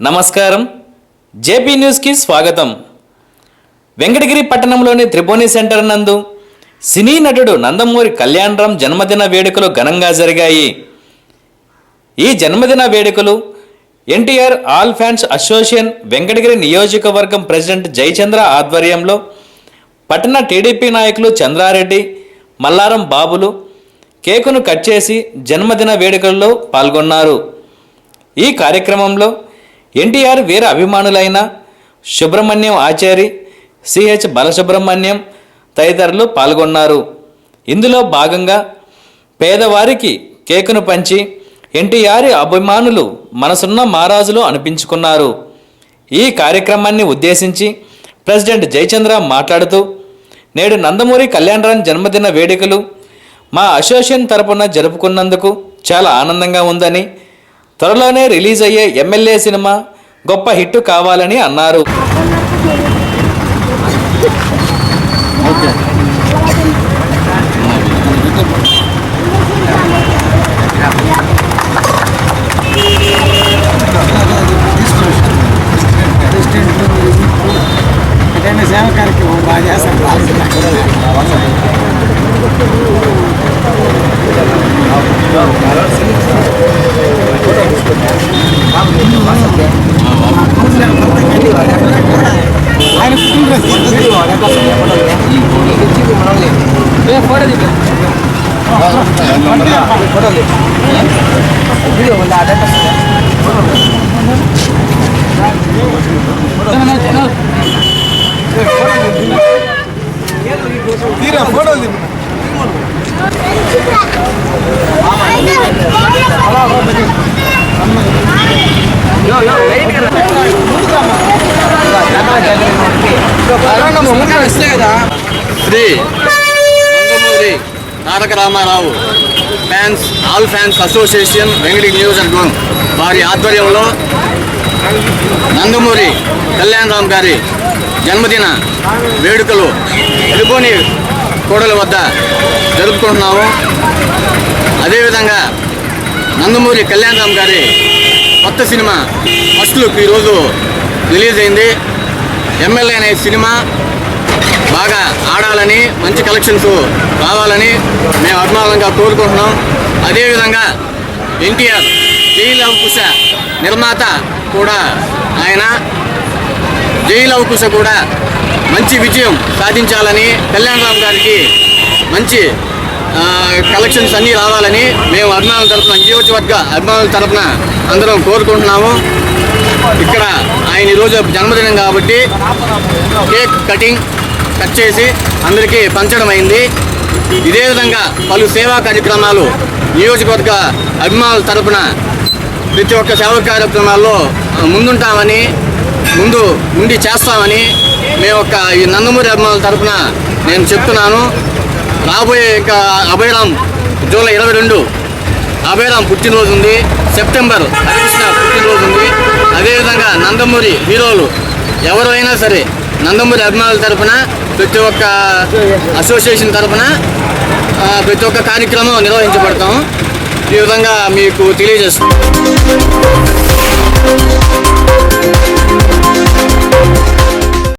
నమస్కారం. జేపీ న్యూస్కి స్వాగతం. వెంకటగిరి పట్టణంలోని త్రిభువని సెంటర్ నందు సినీ నటుడు నందమూరి కళ్యాణరామ్ జన్మదిన వేడుకలు ఘనంగా జరిగాయి. ఈ జన్మదిన వేడుకలు NTR all fans association Venkatagiri నియోజకవర్గం ప్రెసిడెంట్ జయచంద్ర ఆధ్వర్యంలో పట్టణ టీడీపీ నాయకులు చంద్రారెడ్డి మల్లారం బాబులు కేకును కట్ చేసి జన్మదిన వేడుకల్లో పాల్గొన్నారు. ఈ కార్యక్రమంలో ఎన్టీఆర్ వీర అభిమానులైన సుబ్రహ్మణ్యం ఆచారి సిహెచ్ బాలసుబ్రహ్మణ్యం తదితరులు పాల్గొన్నారు. ఇందులో భాగంగా పేదవారికి కేకును పంచి ఎన్టీఆర్ అభిమానులు మనసున్న మహారాజులు అనిపించుకున్నారు. ఈ కార్యక్రమాన్ని ఉద్దేశించి ప్రెసిడెంట్ జయచంద్ర మాట్లాడుతూ నేడు నందమూరి కళ్యాణరామ్ జన్మదిన వేడుకలు మా అసోసియేషన్ తరపున జరుపుకున్నందుకు చాలా ఆనందంగా ఉందని త్వరలోనే రిలీజ్ అయ్యే ఎమ్మెల్యే సినిమా గొప్ప హిట్ కావాలని అన్నారు. ఎక్కడైనా సేవ కార్యక్రమం బాగా చేస్తారు ఆయన పుట్టినరోజు తీరా ఫోటోలు దిగు. Shri Nandamuri Taraka Rama Rao fans all fans association Venkati నియోజకవర్గం వారి ఆధ్వర్యంలో నందమూరి కళ్యాణరామ్ గారి జన్మదిన వేడుకలు తెలుగుని కోడల వద్ద జరుపుకుంటున్నాము. అదేవిధంగా నందమూరి కళ్యాణరామ్ గారి కొత్త సినిమా ఫస్ట్ లుక్ ఈరోజు రిలీజ్ అయింది. ఎమ్మెల్యే అనే సినిమా బాగా ఆడాలని మంచి కలెక్షన్స్ రావాలని మేము అభిమానంగా కోరుకుంటున్నాం. అదేవిధంగా ఎన్టీఆర్ జైలు అవకుశ నిర్మాత కూడా ఆయన. జైలు అవకుశ కూడా మంచి విజయం సాధించాలని కళ్యాణరామ్ గారికి మంచి కలెక్షన్స్ అన్నీ రావాలని మేము అభిమానుల తరఫున నియోజకవర్గ అభిమానుల తరఫున అందరం కోరుకుంటున్నాము. ఇక్కడ ఆయన ఈరోజు జన్మదినం కాబట్టి కేక్ కటింగ్ కట్ చేసి అందరికీ పంచడం అయింది. ఇదే విధంగా పలు సేవా కార్యక్రమాలు నియోజకవర్గ అభిమానుల తరపున ప్రతి ఒక్క సేవా కార్యక్రమాల్లో ముందుంటామని ముందు ఉండి చేస్తామని మేము ఒక ఈ నందమూరి అభిమానుల తరపున నేను చెప్తున్నాను. రాబోయే ఇక అభయరామ్ జూలై ఇరవై రెండు అభయరామ్ పుట్టినరోజు ఉంది. సెప్టెంబర్ హరికృష్ణ పుట్టినరోజు ఉంది. అదేవిధంగా నందమూరి హీరోలు ఎవరైనా సరే నందమూరి అభిమానుల తరఫున ప్రతి ఒక్క అసోసియేషన్ తరఫున ప్రతి ఒక్క కార్యక్రమం నిర్వహించబడతాం. ఈ విధంగా మీకు తెలియజేస్తాం